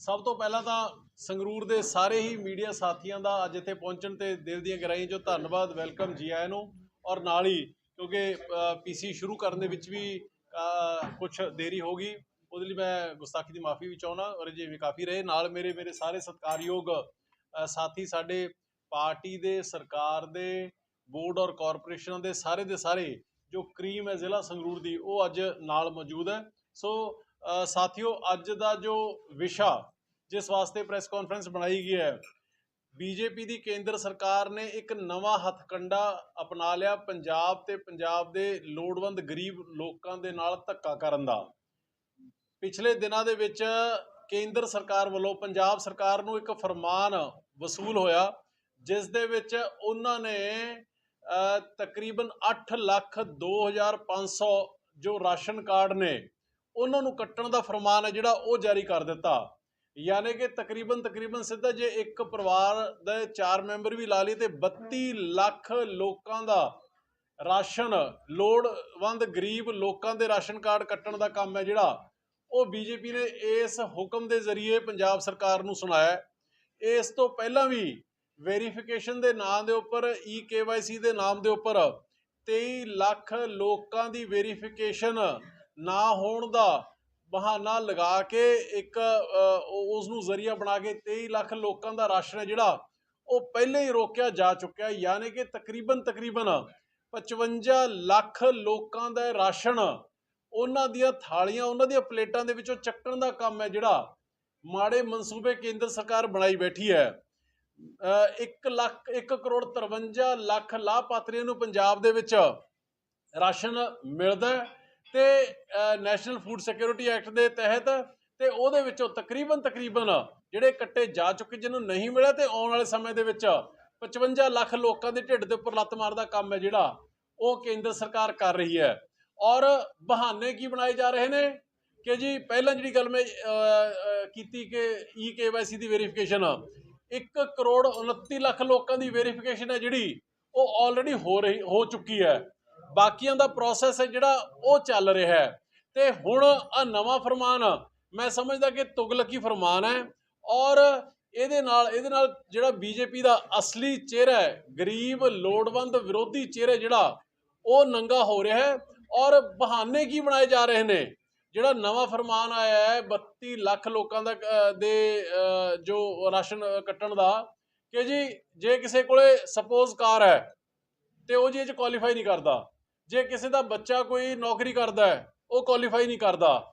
ਸਭ ਤੋਂ ਪਹਿਲਾਂ ਤਾਂ ਸੰਗਰੂਰ ਦੇ ਸਾਰੇ ਹੀ ਮੀਡੀਆ ਸਾਥੀਆਂ ਦਾ ਅੱਜ ਇੱਥੇ ਪਹੁੰਚਣ ਤੇ ਦਿਲ ਦੀਆਂ ਗਹਿਰਾਈਆਂ ਜੋ ਧੰਨਵਾਦ, ਵੈਲਕਮ ਜੀ ਆਇਆਂ ਨੂੰ। ਔਰ ਨਾਲ ਹੀ, ਕਿਉਂਕਿ ਪੀਸੀ ਸ਼ੁਰੂ ਕਰਨ ਦੇ ਵਿੱਚ ਵੀ ਕੁਝ ਦੇਰੀ ਹੋ ਗਈ। ਉਹਦੇ ਲਈ ਮੈਂ ਗੁਸਤਾਖੀ ਦੀ ਮਾਫੀ ਵੀ ਚਾਹੁੰਦਾ ਔਰ ਜੇ ਵੀ ਕਾਫੀ ਰਹੇ। ਨਾਲ ਮੇਰੇ ਮੇਰੇ ਸਾਰੇ ਸਤਿਕਾਰਯੋਗ ਸਾਥੀ ਸਾਡੇ ਪਾਰਟੀ ਦੇ, ਸਰਕਾਰ ਦੇ, ਬੋਰਡ ਔਰ ਕਾਰਪੋਰੇਸ਼ਨਾਂ ਦੇ ਸਾਰੇ ਦੇ ਸਾਰੇ ਜੋ ਕਰੀਮ ਹੈ ਜ਼ਿਲ੍ਹਾ ਸੰਗਰੂਰ ਦੀ, ਉਹ ਅੱਜ ਨਾਲ ਮੌਜੂਦ ਹੈ। ਸੋ ਸਾਥੀਓ, ਅੱਜ ਦਾ ਜੋ ਵਿਸ਼ਾ, ਜਿਸ ਵਾਸਤੇ ਪ੍ਰੈਸ ਕਾਨਫਰੰਸ ਬਣਾਈ ਗਈ ਹੈ ਬੀਜੇਪੀ ਦੀ ਕੇਂਦਰ ਸਰਕਾਰ ਨੇ ਇੱਕ ਨਵਾਂ ਹੱਥਕੰਡਾ ਅਪਣਾ ਲਿਆ ਪੰਜਾਬ ਤੇ ਪੰਜਾਬ ਦੇ ਲੋੜਵੰਦ ਗਰੀਬ ਲੋਕਾਂ ਦੇ ਨਾਲ ਧੱਕਾ ਕਰਨ ਦਾ। ਪਿਛਲੇ ਦਿਨਾਂ ਦੇ ਵਿੱਚ ਕੇਂਦਰ ਸਰਕਾਰ ਵੱਲੋਂ ਪੰਜਾਬ ਸਰਕਾਰ ਨੂੰ ਇੱਕ ਫਰਮਾਨ ਵਸੂਲ ਹੋਇਆ, ਜਿਸ ਦੇ ਵਿੱਚ ਉਹਨਾਂ ਨੇ ਤਕਰੀਬਨ 8 ਲੱਖ 2500 ਜੋ ਰਾਸ਼ਨ ਕਾਰਡ ਨੇ ਉਹਨਾਂ ਨੂੰ ਕੱਟਣ ਦਾ ਫਰਮਾਨ ਹੈ ਜਿਹੜਾ ਉਹ ਜਾਰੀ ਕਰ ਦਿੱਤਾ। ਯਾਨੀ ਕਿ ਤਕਰੀਬਨ ਤਕਰੀਬਨ ਸਿੱਧਾ ਜੇ ਇੱਕ ਪਰਿਵਾਰ ਦੇ ਚਾਰ ਮੈਂਬਰ ਵੀ ਲਾ ਲਈ ਤੇ 32 ਲੱਖ ਲੋਕਾਂ ਦਾ ਰਾਸ਼ਨ, ਲੋੜਵੰਦ ਗਰੀਬ ਲੋਕਾਂ ਦੇ ਰਾਸ਼ਨ ਕਾਰਡ ਕੱਟਣ ਦਾ ਕੰਮ ਹੈ ਜਿਹੜਾ, ਉਹ ਬੀਜੇਪੀ ਨੇ ਇਸ ਹੁਕਮ ਦੇ ਜ਼ਰੀਏ ਪੰਜਾਬ ਸਰਕਾਰ ਨੂੰ ਸੁਣਾਇਆ ਇਸ ਤੋਂ ਪਹਿਲਾਂ ਵੀ ਵੈਰੀਫਿਕੇਸ਼ਨ ਦੇ ਨਾਂ ਦੇ ਉੱਪਰ, ਈ ਕੇਵਾਈਸੀ ਦੇ ਨਾਮ ਦੇ ਉੱਪਰ 23 ਲੱਖ ਲੋਕਾਂ ਦੀ ਵੈਰੀਫਿਕੇਸ਼ਨ ਨਾ ਹੋਣ ਦਾ ਬਹਾਨਾ ਲਗਾ ਕੇ ਇੱਕ ਉਸ ਨੂੰ ਜ਼ਰੀਆ ਬਣਾ ਕੇ 23 ਲੱਖ ਲੋਕਾਂ ਦਾ ਰਾਸ਼ਨ ਹੈ ਜਿਹੜਾ ਉਹ ਪਹਿਲੇ ਹੀ ਰੋਕਿਆ ਜਾ ਚੁੱਕਿਆ ਯਾਨੀ ਕਿ ਤਕਰੀਬਨ ਤਕਰੀਬਨ 55 ਲੱਖ ਲੋਕਾਂ ਦਾ ਰਾਸ਼ਨ ਉਹਨਾਂ ਦੀਆਂ ਥਾਲੀਆਂ, ਉਹਨਾਂ ਦੀਆਂ ਪਲੇਟਾਂ ਦੇ ਵਿੱਚੋਂ ਚੱਕਣ ਦਾ ਕੰਮ ਹੈ ਜਿਹੜਾ ਮਾੜੇ ਮਨਸੂਬੇ ਕੇਂਦਰ ਸਰਕਾਰ ਬਣਾਈ ਬੈਠੀ ਹੈ। 1 ਲੱਖ 1 ਕਰੋੜ 53 ਲੱਖ ਲਾਭਪਾਤਰੀਆਂ ਨੂੰ ਪੰਜਾਬ ਦੇ ਵਿੱਚ ਰਾਸ਼ਨ ਮਿਲਦਾ ਹੈ। ਤੇ ਨੈਸ਼ਨਲ ਫੂਡ ਸਿਕਿਉਰਿਟੀ ਐਕਟ ਦੇ ਤਹਿਤ ਤੇ ਉਹਦੇ ਵਿੱਚੋਂ ਤਕਰੀਬਨ ਤਕਰੀਬਨ ਜਿਹੜੇ ਕੱਟੇ ਜਾ ਚੁੱਕੇ, ਜਿਹਨੂੰ ਨਹੀਂ ਮਿਲਿਆ ਤੇ ਆਉਣ ਵਾਲੇ ਸਮੇਂ ਦੇ ਵਿੱਚ 55 ਲੱਖ ਲੋਕਾਂ ਦੇ ਢਿੱਡ ਦੇ ਉੱਪਰ ਲੱਤ ਮਾਰਦਾ ਕੰਮ ਹੈ ਜਿਹੜਾ, ਉਹ ਕੇਂਦਰ ਸਰਕਾਰ ਕਰ ਰਹੀ ਹੈ। ਔਰ ਬਹਾਨੇ ਕੀ ਬਣਾਏ ਜਾ ਰਹੇ ਨੇ? ਕਿ ਜੀ ਪਹਿਲਾਂ ਜਿਹੜੀ ਗੱਲ ਮੈਂ ਕੀਤੀ ਕਿ ਈ ਕੇਵਾਈਸੀ ਦੀ ਵੈਰੀਫਿਕੇਸ਼ਨ 1 ਕਰੋੜ 29 ਲੱਖ ਲੋਕਾਂ ਦੀ ਵੈਰੀਫਿਕੇਸ਼ਨ ਹੈ ਜਿਹੜੀ, ਉਹ ਆਲਰੇਡੀ ਹੋ ਰਹੀ, ਹੋ ਚੁੱਕੀ ਹੈ। ਬਾਕੀਆਂ ਦਾ ਪ੍ਰੋਸੈਸ ਹੈ ਜਿਹੜਾ ਉਹ ਚੱਲ ਰਿਹਾ ਹੈ। ਤੇ ਹੁਣ ਆ ਨਵਾਂ ਫਰਮਾਨ, ਮੈਂ ਸਮਝਦਾ ਕਿ ਤੁਗਲਕੀ ਫਰਮਾਨ ਹੈ ਔਰ ਇਹਦੇ ਨਾਲ ਇਹਦੇ ਨਾਲ ਜਿਹੜਾ ਬੀਜੇਪੀ ਦਾ ਅਸਲੀ ਚਿਹਰਾ ਹੈ, ਗਰੀਬ, ਲੋੜਵੰਦ, ਵਿਰੋਧੀ ਚਿਹਰਾ ਜਿਹੜਾ, ਉਹ ਨੰਗਾ ਹੋ ਰਿਹਾ ਹੈ ਔਰ ਬਹਾਨੇ ਕੀ ਬਣਾਏ ਜਾ ਰਹੇ ਨੇ? ਜਿਹੜਾ ਨਵਾਂ ਫਰਮਾਨ ਆਇਆ ਹੈ 32 ਲੱਖ ਲੋਕਾਂ ਦਾ ਦੇ ਜੋ ਰਾਸ਼ਨ ਕੱਟਣ ਦਾ, ਕਿ ਜੀ, ਜੇ ਕਿਸੇ ਕੋਲੇ ਸਪੋਜ਼ ਕਾਰ ਹੈ ਤੇ ਉਹ ਜੀ ਇਹ ਚ ਕੁਆਲੀਫਾਈ ਨਹੀਂ ਕਰਦਾ। ਜੇ ਕਿਸੇ ਦਾ ਬੱਚਾ ਕੋਈ ਨੌਕਰੀ ਕਰਦਾ ਹੈ, ਉਹ ਕੁਆਲੀਫਾਈ ਨਹੀਂ ਕਰਦਾ।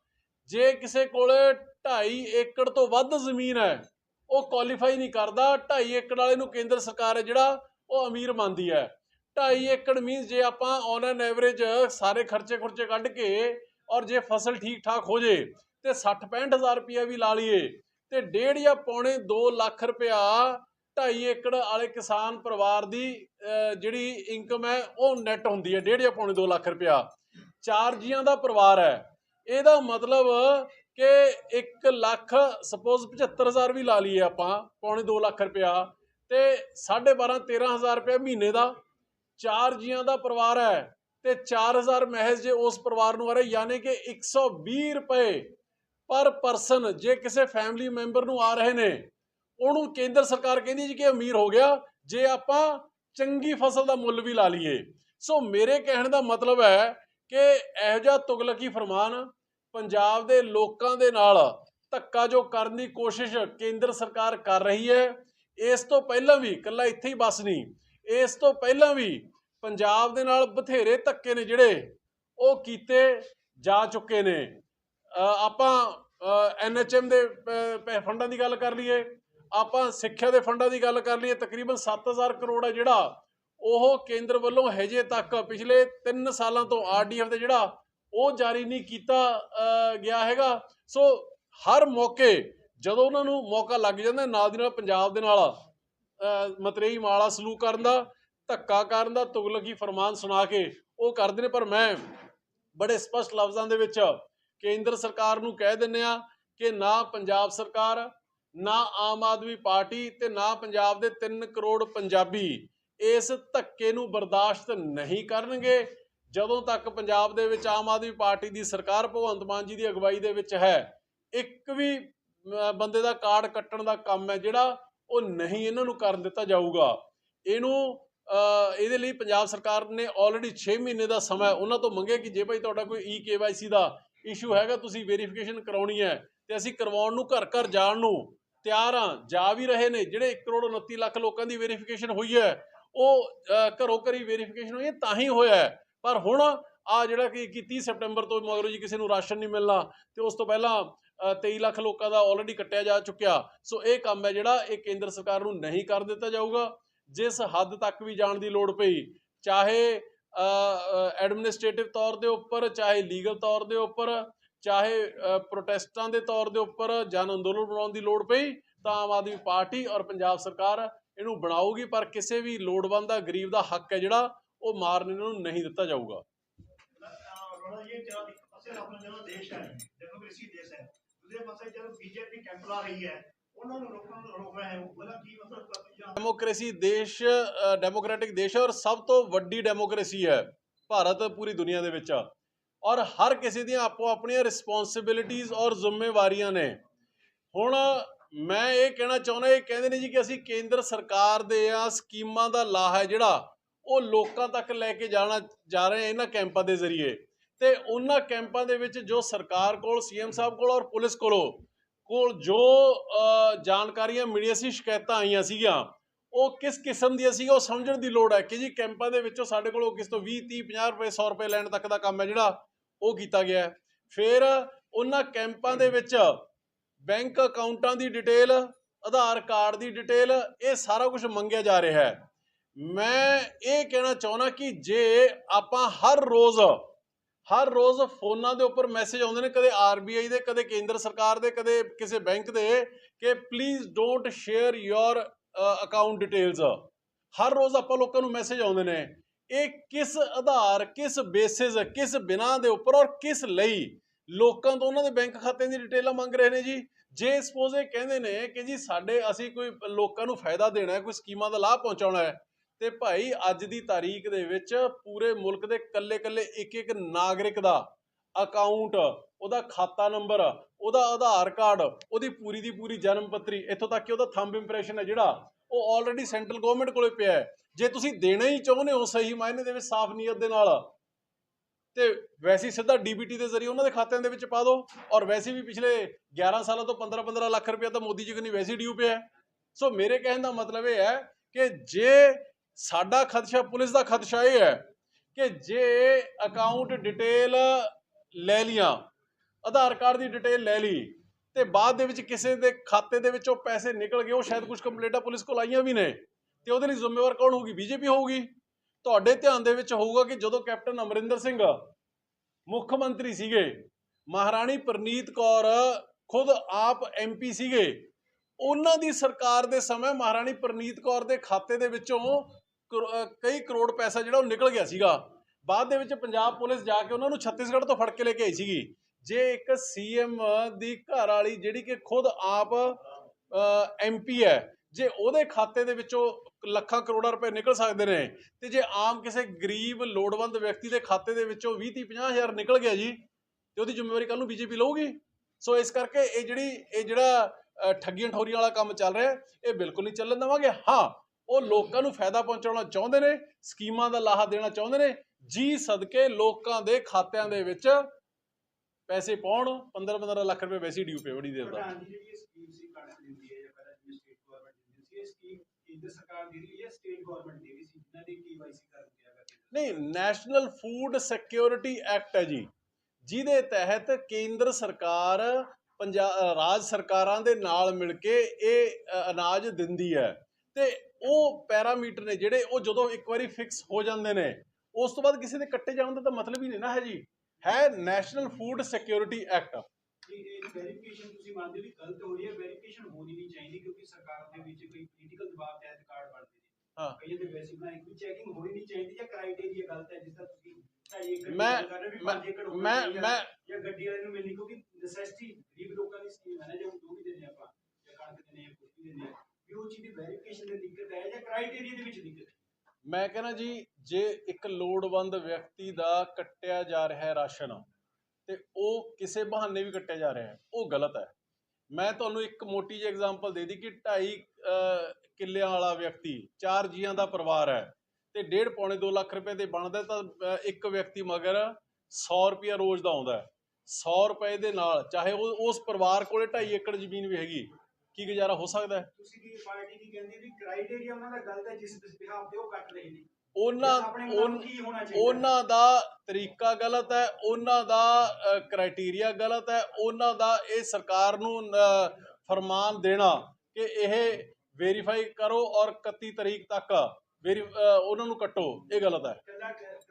ਜੇ ਕਿਸੇ ਕੋਲੇ 2.5 ਏਕੜ ਤੋਂ ਵੱਧ ਜ਼ਮੀਨ ਹੈ, ਉਹ ਕੁਆਲੀਫਾਈ ਨਹੀਂ ਕਰਦਾ। 2.5 ਏਕੜ ਵਾਲੇ ਨੂੰ ਕੇਂਦਰ ਸਰਕਾਰ ਹੈ ਜਿਹੜਾ, ਉਹ ਅਮੀਰ ਮੰਨਦੀ ਹੈ। 2.5 ਏਕੜ ਮੀਨਸ ਜੇ ਆਪਾਂ ਔਨ ਐਨ ਐਵਰੇਜ ਸਾਰੇ ਖਰਚੇ ਖੁਰਚੇ ਕੱਢ ਕੇ ਔਰ ਜੇ ਫਸਲ ਠੀਕ ਠਾਕ ਹੋ ਜੇ, ਤੇ 60 65000 ਰੁਪਇਆ ਵੀ ਲਾ ਲਈਏ, ਤੇ ਡੇਢ ਜਾਂ ਪੌਣੇ 2 ਲੱਖ ਰੁਪਇਆ 2.5 ਏਕੜ ਵਾਲੇ ਕਿਸਾਨ ਪਰਿਵਾਰ ਦੀ ਜਿਹੜੀ ਇਨਕਮ ਹੈ, ਉਹ ਨੈਟ ਹੁੰਦੀ ਹੈ, ਡੇਢ ਜਾਂ ਪੌਣੇ 2 ਲੱਖ ਰੁਪਇਆ। ਚਾਰ ਜੀਆਂ ਦਾ ਪਰਿਵਾਰ ਹੈ। ਇਹਦਾ ਮਤਲਬ ਕਿ 1 ਲੱਖ ਸਪੋਜ਼ 75000 ਵੀ ਲਾ ਲਈਏ ਆਪਾਂ, ਪੌਣੇ 2 ਲੱਖ ਰੁਪਇਆ, ਤੇ 12.5 13000 ਰੁਪਇਆ ਮਹੀਨੇ ਦਾ ਚਾਰ ਜੀਆਂ ਦਾ ਪਰਿਵਾਰ ਹੈ। ਤੇ 4000 ਮਹਿਜ਼ ਜੇ ਉਸ ਪਰਿਵਾਰ ਨੂੰ ਆ ਰਿਹਾ, ਯਾਨੀ ਕਿ 120 ਰੁਪਏ ਪਰ ਪਰਸਨ, ਜੇ ਕਿਸੇ ਫੈਮਿਲੀ ਮੈਂਬਰ ਨੂੰ ਆ ਰਹੇ ਨੇ, ਉਹਨੂੰ ਕੇਂਦਰ ਸਰਕਾਰ ਕਹਿੰਦੀ ਜੀ ਕਿ ਅਮੀਰ ਹੋ ਗਿਆ, ਜੇ ਆਪਾਂ ਚੰਗੀ ਫਸਲ ਦਾ ਮੁੱਲ ਵੀ ਲਾ ਲਈਏ। ਸੋ ਮੇਰੇ ਕਹਿਣ ਦਾ ਮਤਲਬ ਹੈ ਕਿ ਇਹੋ ਜਿਹਾ ਤੁਗਲਕੀ ਫਰਮਾਨ ਪੰਜਾਬ ਦੇ ਲੋਕਾਂ ਦੇ ਨਾਲ ਧੱਕਾ ਜੋ ਕਰਨ ਦੀ ਕੋਸ਼ਿਸ਼ ਕੇਂਦਰ ਸਰਕਾਰ ਕਰ ਰਹੀ ਹੈ, ਇਸ ਤੋਂ ਪਹਿਲਾਂ ਵੀ, ਇਕੱਲਾ ਇੱਥੇ ਹੀ ਬਸ ਨਹੀਂ, ਇਸ ਤੋਂ ਪਹਿਲਾਂ ਵੀ ਪੰਜਾਬ ਦੇ ਨਾਲ ਬਥੇਰੇ ਧੱਕੇ ਨੇ ਜਿਹੜੇ, ਉਹ ਕੀਤੇ ਜਾ ਚੁੱਕੇ ਨੇ। ਆਪਾਂ ਐਨਐਚਐਮ ਦੇ ਪ- ਪ- ਫੰਡਾਂ ਦੀ ਗੱਲ ਕਰ ਲਈਏ। ਆਪਾਂ ਸਿੱਖਿਆ ਦੇ ਫੰਡਾਂ ਦੀ ਗੱਲ ਕਰ ਲਈਏ, ਤਕਰੀਬਨ 7000 ਕਰੋੜ ਹੈ ਜਿਹੜਾ, ਉਹ ਕੇਂਦਰ ਵੱਲੋਂ ਹਜੇ ਤੱਕ ਪਿਛਲੇ 3 ਸਾਲਾਂ ਤੋਂ ਆਰਡੀਐਫ ਦੇ ਜਿਹੜਾ, ਉਹ ਜਾਰੀ ਨਹੀਂ ਕੀਤਾ ਗਿਆ ਹੈਗਾ। ਸੋ ਹਰ ਮੌਕੇ ਜਦੋਂ ਉਹਨਾਂ ਨੂੰ ਮੌਕਾ ਲੱਗ ਜਾਂਦਾ, ਨਾਲ ਦੀ ਨਾਲ ਪੰਜਾਬ ਦੇ ਨਾਲ ਮਤਰੇਈ ਮਾਲਾ ਸਲੂਕ ਕਰਨ ਦਾ, ਧੱਕਾ ਕਰਨ ਦਾ, ਤੁਗਲਕੀ ਫਰਮਾਨ ਸੁਣਾ ਕੇ ਉਹ ਕਰਦੇ ਨੇ। ਪਰ ਮੈਂ ਬੜੇ ਸਪਸ਼ਟ ਲਫ਼ਜ਼ਾਂ ਦੇ ਵਿੱਚ ਕੇਂਦਰ ਸਰਕਾਰ ਨੂੰ ਕਹਿ ਦਿੰਨੇ ਆ ਕਿ ਨਾ ਪੰਜਾਬ ਸਰਕਾਰ ਨਾ ਆਮ ਆਦਮੀ ਪਾਰਟੀ ਤੇ ਨਾ ਪੰਜਾਬ ਦੇ 3 ਕਰੋੜ ਪੰਜਾਬੀ ਇਸ ਧੱਕੇ ਨੂੰ ਬਰਦਾਸ਼ਤ ਨਹੀਂ ਕਰਨਗੇ। ਜਦੋਂ ਤੱਕ ਪੰਜਾਬ ਦੇ ਵਿੱਚ ਆਮ ਆਦਮੀ ਪਾਰਟੀ ਦੀ ਸਰਕਾਰ ਭਗਵੰਤ ਮਾਨ ਜੀ ਦੀ ਅਗਵਾਈ ਦੇ ਵਿੱਚ ਹੈ, ਇੱਕ ਵੀ ਬੰਦੇ ਦਾ ਕਾਰਡ ਕੱਟਣ ਦਾ ਕੰਮ ਹੈ ਜਿਹੜਾ, ਉਹ ਨਹੀਂ ਇਹਨਾਂ ਨੂੰ ਕਰਨ ਦਿੱਤਾ ਜਾਊਗਾ। ਇਹਨੂੰ ਇਹਦੇ ਲਈ ਪੰਜਾਬ ਸਰਕਾਰ ਨੇ ਆਲਰੇਡੀ 6 ਮਹੀਨੇ ਦਾ ਸਮਾਂ ਉਹਨਾਂ ਤੋਂ ਮੰਗੇ ਕਿ ਜੇ ਭਾਈ ਤੁਹਾਡਾ ਕੋਈ ਈ ਕੇਵਾਈਸੀ ਦਾ ਇਸ਼ੂ ਹੈਗਾ, ਤੁਸੀਂ ਵੈਰੀਫਿਕੇਸ਼ਨ ਕਰਾਉਣੀ ਹੈ ਤੇ ਅਸੀਂ ਕਰਵਾਉਣ ਨੂੰ ਘਰ ਘਰ ਜਾਣ ਨੂੰ ਤਿਆਰ ਹਾਂ ਜਾ ਵੀ ਰਹੇ ਨੇ ਜਿਹੜੇ 1 ਕਰੋੜ 29 ਲੱਖ ਲੋਕਾਂ ਦੀ ਵੈਰੀਫਿਕੇਸ਼ਨ ਹੋਈ ਹੈ ਉਹ ਅਹ, ਘਰੋਂ ਘਰੀ ਵੈਰੀਫਿਕੇਸ਼ਨ ਹੋਈ ਤਾਂ ਹੀ ਹੋਇਆ ਪਰ ਹੁਣ ਆ ਜਿਹੜਾ ਕਿ ਕਿ 30 ਸਪਟੈਂਬਰ ਤੋਂ ਮਗਰੋਂ ਜੀ ਕਿਸੇ ਨੂੰ ਰਾਸ਼ਨ ਨਹੀਂ ਮਿਲਣਾ ਤੇ ਉਸ ਤੋਂ ਪਹਿਲਾਂ ਅ, 23 ਲੱਖ ਲੋਕਾਂ ਦਾ ਆਲਰੇਡੀ ਕੱਟਿਆ ਜਾ ਚੁੱਕਿਆ। ਸੋ ਇਹ ਕੰਮ ਹੈ ਜਿਹੜਾ ਇਹ ਕੇਂਦਰ ਸਰਕਾਰ ਨੂੰ ਨਹੀਂ ਕਰ ਦਿੱਤਾ ਜਾਊਗਾ। ਜਿਸ ਹੱਦ ਤੱਕ ਵੀ ਜਾਣ ਦੀ ਲੋੜ ਪਈ ਚਾਹੇ ਐਡਮਿਨਿਸਟ੍ਰੇਟਿਵ ਤੌਰ ਦੇ ਉੱਪਰ ਚਾਹੇ ਲੀਗਲ ਤੌਰ ਦੇ ਉੱਪਰ ਚਾਹੇ ਪ੍ਰੋਟੈਸਟਾਂ ਦੇ ਤੌਰ ਦੇ ਉੱਪਰ ਜਨ ਅੰਦੋਲਨ ਬਣਾਉਣ ਦੀ ਲੋੜ ਪਈ, ਤਾਂ ਆਮ ਆਦਮੀ ਪਾਰਟੀ ਔਰ ਪੰਜਾਬ ਸਰਕਾਰ ਇਹਨੂੰ ਬਣਾਉਗੀ ਪਰ ਕਿਸੇ ਵੀ ਲੋੜਵੰਦ ਦਾ, ਗਰੀਬ ਦਾ ਹੱਕ ਹੈ ਜਿਹੜਾ, ਉਹ ਮਾਰਨ ਨੂੰ ਨਹੀਂ ਦਿੱਤਾ ਜਾਊਗਾ। ਡੈਮੋਕ੍ਰੇਸੀ ਦੇਸ਼ ਹੈ ਦੇਸ਼ ਡੈਮੋਕ੍ਰੈਟਿਕ ਦੇਸ਼ ਔਰ ਸਭ ਤੋਂ ਵੱਡੀ ਡੈਮੋਕ੍ਰੇਸੀ ਹੈ, ਭਾਰਤ ਪੂਰੀ ਦੁਨੀਆ ਦੇ ਵਿੱਚ। ਔਰ ਹਰ ਕਿਸੇ ਦੀਆਂ ਆਪੋ ਆਪਣੀਆਂ ਰਿਸਪੌਂਸਿਬਿਲਿਟੀਆਂ ਔਰ ਜ਼ਿੰਮੇਵਾਰੀਆਂ ਨੇ। ਹੁਣ ਮੈਂ ਇਹ ਕਹਿਣਾ ਚਾਹੁੰਦਾ, ਇਹ ਕਹਿੰਦੇ ਨੇ ਜੀ ਕਿ ਅਸੀਂ ਕੇਂਦਰ ਸਰਕਾਰ ਦੇ ਆ, ਸਕੀਮਾਂ ਦਾ ਲਾਹਾ ਹੈ ਜਿਹੜਾ, ਉਹ ਲੋਕਾਂ ਤੱਕ ਲੈ ਕੇ ਜਾਣਾ, ਜਾ ਰਹੇ ਆ ਇਹਨਾਂ ਕੈਂਪਾਂ ਦੇ ਜ਼ਰੀਏ। ਤੇ ਉਹਨਾਂ ਕੈਂਪਾਂ ਦੇ ਵਿੱਚ ਜੋ ਸਰਕਾਰ ਕੋਲ, ਸੀਐਮ ਸਾਹਿਬ ਕੋਲ ਔਰ ਪੁਲਿਸ ਕੋਲੋਂ, ਕੋਲ ਜੋ ਜਾਣਕਾਰੀਆਂ ਮਿਲੀਆਂ ਸੀ, ਸ਼ਿਕਾਇਤਾਂ ਆਈਆਂ ਸੀਗੀਆਂ, ਉਹ ਕਿਸ ਕਿਸਮ ਦੀਆਂ ਸੀ, ਉਹ ਸਮਝਣ ਦੀ ਲੋੜ ਹੈ ਕਿ ਜੀ ਕੈਂਪਾਂ ਦੇ ਵਿੱਚੋਂ ਸਾਡੇ ਕੋਲ ਉਹ ਕਿਸ ਤੋਂ 20 30 50 ਰੁਪਏ 100 ਰੁਪਏ ਲੈਣ ਤੱਕ ਦਾ ਕੰਮ ਹੈ ਜਿਹੜਾ ਉਹ ਕੀਤਾ ਗਿਆ ਫਿਰ ਉਹਨਾਂ ਕੈਂਪਾਂ ਦੇ ਵਿੱਚ ਬੈਂਕ ਅਕਾਊਂਟਾਂ ਦੀ ਡਿਟੇਲ, ਆਧਾਰ ਕਾਰਡ ਦੀ ਡਿਟੇਲ, ਇਹ ਸਾਰਾ ਕੁਝ ਮੰਗਿਆ ਜਾ ਰਿਹਾ ਹੈ। ਮੈਂ ਇਹ ਕਹਿਣਾ ਚਾਹੁੰਦਾ ਕਿ ਜੇ ਆਪਾਂ ਹਰ ਰੋਜ਼ ਹਰ ਰੋਜ਼ ਫੋਨਾਂ ਦੇ ਉੱਪਰ ਮੈਸੇਜ ਆਉਂਦੇ ਨੇ, ਕਦੇ ਆਰਬੀਆਈ ਦੇ, ਕਦੇ ਕੇਂਦਰ ਸਰਕਾਰ ਦੇ, ਕਦੇ ਕਿਸੇ ਬੈਂਕ ਦੇ, ਕਿ please don't share your account details ਹਰ ਰੋਜ਼ ਆਪਾਂ ਲੋਕਾਂ ਨੂੰ ਮੈਸੇਜ ਆਉਂਦੇ ਨੇ ਇਹ ਕਿਸ ਆਧਾਰ, ਕਿਸ ਬੇਸਿਸ ਕਿਸ ਬਿਨਾ ਦੇ ਉੱਪਰ ਔਰ ਕਿਸ ਲਈ ਲੋਕਾਂ ਤੋਂ ਉਹਨਾਂ ਦੇ ਬੈਂਕ ਖਾਤਿਆਂ ਦੀ ਡਿਟੇਲਾਂ ਮੰਗ ਰਹੇ ਨੇ ਜੀ? ਜੇ ਸਪੋਜ਼ ਇਹ ਕਹਿੰਦੇ ਨੇ ਕਿ ਜੀ ਸਾਡੇ ਅਸੀਂ ਕੋਈ ਲੋਕਾਂ ਨੂੰ ਫਾਇਦਾ ਦੇਣਾ ਹੈ, ਕੋਈ ਸਕੀਮਾਂ ਦਾ ਲਾਭ ਪਹੁੰਚਾਉਣਾ ਹੈ, ਤੇ ਭਾਈ ਅੱਜ ਦੀ ਤਾਰੀਖ ਦੇ ਵਿੱਚ ਪੂਰੇ ਮੁਲਕ ਦੇ ਕੱਲੇ-ਕੱਲੇ ਇੱਕ-ਇੱਕ ਨਾਗਰਿਕ ਦਾ ਅਕਾਊਂਟ ਉਹਦਾ ਖਾਤਾ ਨੰਬਰ ਉਹਦਾ ਆਧਾਰ ਕਾਰਡ, ਉਹਦੀ ਪੂਰੀ ਦੀ ਪੂਰੀ ਜਨਮ ਪੱਤਰੀ, ਇੱਥੋਂ ਤੱਕ ਕਿ ਉਹਦਾ ਥੰਬ ਇੰਪ੍ਰੈਸ਼ਨ ਹੈ ਜਿਹੜਾ ਉਹ ਆਲਰੇਡੀ ਸੈਂਟਰਲ ਗਵਰਨਮੈਂਟ ਕੋਲੇ ਪਿਆ ਹੈ। ਜੇ ਤੁਸੀਂ ਦੇਣਾ ਹੀ ਚਾਹੁੰਦੇ ਹੋ ਸਹੀ ਮਾਇਨੇ ਦੇ ਵਿੱਚ ਸਾਫ਼ ਨੀਅਤ ਦੇ ਨਾਲ, ਤੇ ਵੈਸੇ ਹੀ ਸਿੱਧਾ ਡੀਬੀਟੀ ਦੇ ਜ਼ਰੀਏ ਉਹਨਾਂ ਦੇ ਖਾਤਿਆਂ ਦੇ ਵਿੱਚ ਪਾ ਦਿਓ। ਔਰ ਵੈਸੇ ਵੀ ਪਿਛਲੇ 11 ਸਾਲਾਂ ਤੋਂ 15-15 ਲੱਖ ਰੁਪਏ ਤਾਂ ਮੋਦੀ ਜੀ ਕਨੀ ਵੈਸੇ ਹੀ ਡਿਊ ਪਿਆ ਸੋ ਮੇਰੇ ਕਹਿਣ ਦਾ ਮਤਲਬ ਇਹ ਹੈ ਕਿ ਜੇ ਸਾਡਾ ਖਦਸ਼ਾ ਪੁਲਿਸ ਦਾ ਖਦਸ਼ਾ ਇਹ ਹੈ ਕਿ ਜੇ ਅਕਾਊਂਟ ਡਿਟੇਲ ਲੈ ਲੀਆਂ, ਆਧਾਰ ਕਾਰਡ ਦੀ ਡਿਟੇਲ ਲੈ ਲਈ ਤੇ ਬਾਅਦ ਦੇ ਵਿੱਚ ਕਿਸੇ ਦੇ ਖਾਤੇ ਦੇ ਵਿੱਚੋਂ ਪੈਸੇ ਨਿਕਲ ਗਏ, ਉਹ ਸ਼ਾਇਦ ਕੁਝ ਕੰਪਲੇਂਟਾਂ ਪੁਲਿਸ ਕੋਲ ਆਈਆਂ ਵੀ ਨੇ। ਤੇ ਉਹਦੇ ਲਈ ਜ਼ਿੰਮੇਵਾਰ ਕੌਣ ਹੋਊਗੀ? ਬੀਜੇਪੀ ਹੋਊਗੀ। ਤੁਹਾਡੇ ਧਿਆਨ ਦੇ ਵਿੱਚ ਹੋਊਗਾ ਕਿ ਜਦੋਂ ਕੈਪਟਨ ਅਮਰਿੰਦਰ ਸਿੰਘ ਮੁੱਖ ਮੰਤਰੀ ਸੀਗੇ, ਮਹਾਰਾਣੀ ਪ੍ਰਨੀਤ ਕੌਰ ਖੁਦ ਆਪ ਐਮਪੀ ਸੀਗੇ, ਉਹਨਾਂ ਦੀ ਸਰਕਾਰ ਦੇ ਸਮੇਂ ਮਹਾਰਾਣੀ ਪ੍ਰਨੀਤ ਕੌਰ ਦੇ ਖਾਤੇ ਦੇ ਵਿੱਚੋਂ ਕਰੋ- ਕਈ ਕਰੋੜ ਪੈਸਾ ਜਿਹੜਾ ਉਹ ਨਿਕਲ ਗਿਆ ਸੀਗਾ। ਬਾਅਦ ਦੇ ਵਿੱਚ ਪੰਜਾਬ ਪੁਲਿਸ ਜਾ ਕੇ ਉਹਨਾਂ ਨੂੰ ਛੱਤੀਸਗੜ੍ਹ ਤੋਂ ਫੜ ਕੇ ਲੈ ਕੇ ਆਈ ਸੀਗੀ। ਜੇ ਇੱਕ ਸੀਐਮ ਦੀ ਘਰ ਵਾਲੀ ਜਿਹੜੀ ਕਿ ਖੁਦ ਆਪ ਐਮਪੀ ਹੈ, ਜੇ ਉਹਦੇ ਖਾਤੇ ਦੇ ਵਿੱਚੋਂ ਲੱਖਾਂ ਕਰੋੜਾਂ ਰੁਪਏ ਨਿਕਲ ਸਕਦੇ ਨੇ, ਤੇ ਜੇ ਆਮ ਕਿਸੇ ਗਰੀਬ, ਲੋੜਵੰਦ ਵਿਅਕਤੀ ਦੇ ਖਾਤੇ ਦੇ ਵਿੱਚੋਂ 20 30 50 ਹਜ਼ਾਰ ਨਿਕਲ ਗਿਆ ਜੀ, ਤੇ ਉਹਦੀ ਜ਼ਿੰਮੇਵਾਰੀ ਕੱਲ ਨੂੰ ਬੀਜੇਪੀ ਲਊਗੀ। ਸੋ ਇਸ ਕਰਕੇ ਇਹ ਜਿਹੜੀ, ਇਹ ਜਿਹੜਾ ਠੱਗੀਆਂ ਠੋਰੀਆਂ ਵਾਲਾ ਕੰਮ ਚੱਲ ਰਿਹਾ, ਇਹ ਬਿਲਕੁਲ ਨਹੀਂ ਚੱਲਣ ਦੇਵਾਂਗੇ। ਹਾਂ, ਉਹ ਲੋਕਾਂ ਨੂੰ ਫਾਇਦਾ ਪਹੁੰਚਾਉਣਾ ਚਾਹੁੰਦੇ ਨੇ, ਸਕੀਮਾਂ ਦਾ ਲਾਹਾ ਦੇਣਾ ਚਾਹੁੰਦੇ ਨੇ, ਜੀ ਸਦਕੇ ਲੋਕਾਂ ਦੇ ਖਾਤਿਆਂ ਦੇ ਵਿੱਚ ਪੈਸੇ ਪਾਉਣ 15 15 ਲੱਖ ਰੁਪਏ ਵੈਸੇ ਡਿਊ ਪੇ ਬੜੀ ਦੇਰ ਦਾ ਪ੍ਰਧਾਨ ਜੀ ਜਿਹੜੀ ਇਹ ਸਕੀਮ ਸੀ ਕਣਕ ਦਿੰਦੀ ਹੈ ਜਾਂ ਪਹਿਲਾਂ ਜਿਵੇਂ ਸਟੇਟ ਗਵਰਨਮੈਂਟ ਦਿੰਦੀ ਸੀ ਇਹ ਸਕੀਮ ਕੇਂਦਰ ਸਰਕਾਰ ਦੀ ਰਹੀ ਹੈ ਸਟੇਟ ਗਵਰਨਮੈਂਟ ਦੀ ਰਹੀ ਸੀ ਜਿਨ੍ਹਾਂ ਦੀ ਕੇਵਾਈਸੀ ਕਰ ਦਿਆ ਗਿਆ ਨਹੀਂ ਨੈਸ਼ਨਲ ਫੂਡ ਸਿਕਿਉਰਿਟੀ ਐਕਟ ਹੈ ਜੀ। ਜਿਹਦੇ ਤਹਿਤ ਕੇਂਦਰ ਸਰਕਾਰ ਪੰਜਾਬ ਰਾਜ ਸਰਕਾਰਾਂ ਦੇ ਨਾਲ ਮਿਲ ਕੇ ਇਹ ਅਨਾਜ ਦਿੰਦੀ ਹੈ। ਤੇ ਉਹ ਪੈਰਾਮੀਟਰ ਨੇ ਜਿਹੜੇ ਉਹ ਜਦੋਂ ਇੱਕ ਵਾਰੀ ਫਿਕਸ ਹੋ ਜਾਂਦੇ ਨੇ ਉਸ ਤੋਂ ਬਾਅਦ ਕਿਸੇ ਦੇ ਕੱਟੇ ਜਾਣ ਦਾ ਤਾਂ ਮਤਲਬ ਹੀ ਨਹੀਂ ਨਾ ਹੈ ਜੀ। ਹੈ national food security act. Verification ਤੁਸੀਂ ਮੰਨਦੇ ਵੀ ਗਲਤ ਹੋ ਰਹੀ ਹੈ ਵੈਰੀਫਿਕੇਸ਼ਨ ਹੋਣੀ ਨਹੀਂ ਚਾਹੀਦੀ ਕਿਉਂਕਿ ਸਰਕਾਰ ਦੇ ਵਿੱਚ ਕੋਈ ਪੋਲੀਟੀਕਲ ਦਬਾਅ ਤਹਿਤ ਕਾਰਡ ਬਣਦੇ ਨੇ। ਹਾਂ। ਕਈਆਂ ਦੇ ਵੈਸੇ ਬਣਾਏ ਕੋਈ ਚੈਕਿੰਗ ਹੋਣੀ ਨਹੀਂ ਚਾਹੀਦੀ ਜਾਂ ਕ੍ਰਾਈਟੇਰੀਆ ਗਲਤ ਹੈ ਜਿਸ ਤਰ੍ਹਾਂ ਤੁਸੀਂ ਮੈਂ- ਮੈਂ- ਮੈਂ ਜਾਂ ਗੱਡੀ ਵਾਲੇ ਨੂੰ ਮਿਲਣੀ ਕਿਉਂਕਿ ਨੈਸੈਸਿਟੀ ਗਰੀਬ ਲੋਕਾਂ ਦੀ ਸਕੀਮ ਹੈ ਨਾ ਜੋ ਜੋ ਵੀ ਦਿੰਦੇ ਆਪਾਂ ਜਾਂ ਕਣਕ ਦਿੰਦੇ ਜਾਂ ਕੁਝ ਵੀ ਦਿੰਦੇ ਆ ਵੀ ਉਹ ਚੀਜ਼ ਦੀ ਵੈਰੀਫਿਕੇਸ਼ਨ ਦੀ ਦਿੱਕਤ ਹੈ ਜਾਂ ਕ੍ਰਾਈਟੇਰੀਆ ਦੇ ਵਿੱਚ ਦਿੱਕਤ ਹੈ। ਮੈਂ ਕਹਿੰਦਾ ਜੀ, ਜੇ ਇੱਕ ਲੋੜਵੰਦ ਵਿਅਕਤੀ ਦਾ ਕੱਟਿਆ ਜਾ ਰਿਹਾ ਹੈ ਰਾਸ਼ਨ ਤੇ ਉਹ ਕਿਸੇ ਬਹਾਨੇ ਵੀ ਕੱਟਿਆ ਜਾ ਰਿਹਾ ਹੈ ਉਹ ਗਲਤ ਹੈ। ਮੈਂ ਤੁਹਾਨੂੰ ਇੱਕ ਮੋਟੀ ਜਿਹੀ ਐਗਜ਼ਾਮਪਲ ਦੇ ਦੀ ਕਿ 2.5 ਕਿੱਲਿਆਂ ਵਾਲਾ ਵਿਅਕਤੀ, ਚਾਰ ਜੀਆਂ ਦਾ ਪਰਿਵਾਰ ਹੈ ਤੇ 1.5 ਪੌਣੇ 2 ਲੱਖ ਰੁਪਏ 'ਤੇ ਬਣਦਾ ਤਾਂ ਇੱਕ ਵਿਅਕਤੀ ਮਗਰ 100 ਰੁਪਿਆ ਰੋਜ਼ ਦਾ ਆਉਂਦਾ ਹੈ। 100 ਰੁਪਏ ਦੇ ਨਾਲ, ਚਾਹੇ ਉਹ, ਉਸ ਪਰਿਵਾਰ ਕੋਲੇ 2.5 ਏਕੜ ਜ਼ਮੀਨ ਵੀ ਹੈਗੀ ਕੀ ਗੁਜ਼ਾਰਾ ਹੋ ਸਕਦਾ ਹੈ? ਤੁਸੀਂ ਕੀ ਪਾਰਟੀ ਕੀ ਕਹਿੰਦੀ ਵੀ ਕ੍ਰਾਈਟੇਰੀਆ ਉਹਨਾਂ ਦਾ ਗਲਤ ਹੈ ਜਿਸ ਬਿਹਾਫ ਤੇ ਉਹ ਕੱਟ ਰਹੇ ਨੇ। ਉਹਨਾਂ ਉਹਨਾਂ ਦਾ ਤਰੀਕਾ ਗਲਤ ਹੈ ਉਹਨਾਂ ਦਾ ਕ੍ਰਾਈਟੇਰੀਆ ਗਲਤ ਹੈ ਉਹਨਾਂ ਦਾ ਇਹ ਸਰਕਾਰ ਨੂੰ ਫਰਮਾਨ ਦੇਣਾ ਕਿ ਇਹ ਵੈਰੀਫਾਈ ਕਰੋ ਔਰ 31 ਤਰੀਕ ਤੱਕ ਉਹਨਾਂ ਨੂੰ ਕੱਟੋ ਇਹ ਗਲਤ ਹੈ।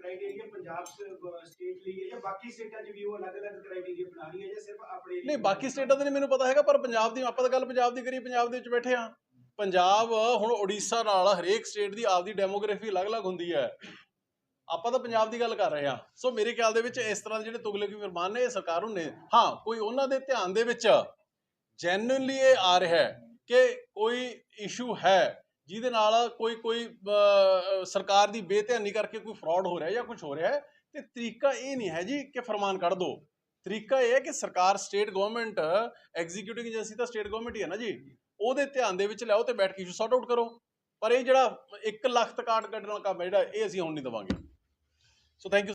ਕ੍ਰਾਈਟੇਰੀਆ ਪੰਜਾਬ ਸਟੇਟ ਲਈ ਹੈ ਜਾਂ ਬਾਕੀ ਸਟੇਟਾਂ 'ਚ ਵੀ ਉਹ ਅਲੱਗ-ਅਲੱਗ ਕ੍ਰਾਈਟੇਰੀਆ ਬਣਾ ਰਹੀ ਹੈ ਜਾਂ ਸਿਰਫ ਆਪਣੇ ਲਈ ਨਹੀਂ ਬਾਕੀ ਸਟੇਟਾਂ ਦਾ ਨਹੀਂ ਮੈਨੂੰ ਪਤਾ ਹੈਗਾ ਪਰ ਪੰਜਾਬ ਦੀ ਆਪਾਂ ਤਾਂ ਗੱਲ ਪੰਜਾਬ ਦੀ ਕਰੀ ਪੰਜਾਬ ਦੇ ਵਿੱਚ ਬੈਠੇ ਆ ਪੰਜਾਬ ਹੁਣ ਉੜੀਸਾ ਨਾਲ ਹਰੇਕ ਸਟੇਟ ਦੀ ਆਪਦੀ ਡੈਮੋਗ੍ਰਾਫੀ ਅਲੱਗ-ਅਲੱਗ ਹੁੰਦੀ ਹੈ। ਆਪਾਂ ਤਾਂ ਪੰਜਾਬ ਦੀ ਗੱਲ ਕਰ ਰਹੇ ਹਾਂ। ਸੋ ਮੇਰੇ ਖਿਆਲ ਦੇ ਵਿੱਚ ਇਸ ਤਰ੍ਹਾਂ ਦੇ ਜਿਹੜੇ ਤੁਗਲਕੀ ਫਰਮਾਨ ਨੇ ਇਹ ਸਰਕਾਰ ਨੂੰ। ਨੇ ਹਾਂ ਕੋਈ ਉਹਨਾਂ ਦੇ ਧਿਆਨ ਦੇ ਵਿੱਚ ਜੈਨੂਇਨਲੀ ਇਹ ਆ ਰਿਹਾ ਹੈ ਕਿ ਕੋਈ ਇਸ਼ੂ ਹੈ। ਜਿਹਦੇ ਨਾਲ ਕੋਈ ਕੋਈ ਸਰਕਾਰ ਦੀ ਬੇਧਿਆਨੀ ਕਰਕੇ ਕੋਈ ਫਰਾਡ ਹੋ ਰਿਹਾ ਜਾਂ ਕੁਝ ਹੋ ਰਿਹਾ ਹੈ, ਤੇ ਤਰੀਕਾ ਇਹ ਨਹੀਂ ਹੈ ਜੀ ਕਿ ਫਰਮਾਨ ਕੱਢ ਦੋ। ਤਰੀਕਾ ਇਹ ਹੈ ਕਿ ਸਰਕਾਰ ਸਟੇਟ ਗਵਰਨਮੈਂਟ ਐਗਜ਼ੀਕਿਊਟਿਵ ਏਜੰਸੀ ਤਾਂ ਸਟੇਟ ਗਵਰਨਮੈਂਟ ਹੀ ਹੈ ਨਾ ਜੀ, ਉਹਦੇ ਧਿਆਨ ਦੇ ਵਿੱਚ ਲਿਆਓ ਤੇ ਬੈਠ ਕੇ ਇਸ਼ੂ ਸੌਟ ਆਊਟ ਕਰੋ। ਪਰ ਇਹ ਜਿਹੜਾ 1 ਲੱਖ ਤੱਕ ਕਾਟ ਕੱਢਣ ਵਾਲਾ ਕੰਮ ਹੈ ਜਿਹੜਾ, ਇਹ ਅਸੀਂ ਹੁਣ ਨਹੀਂ ਦਵਾਂਗੇ। So thank you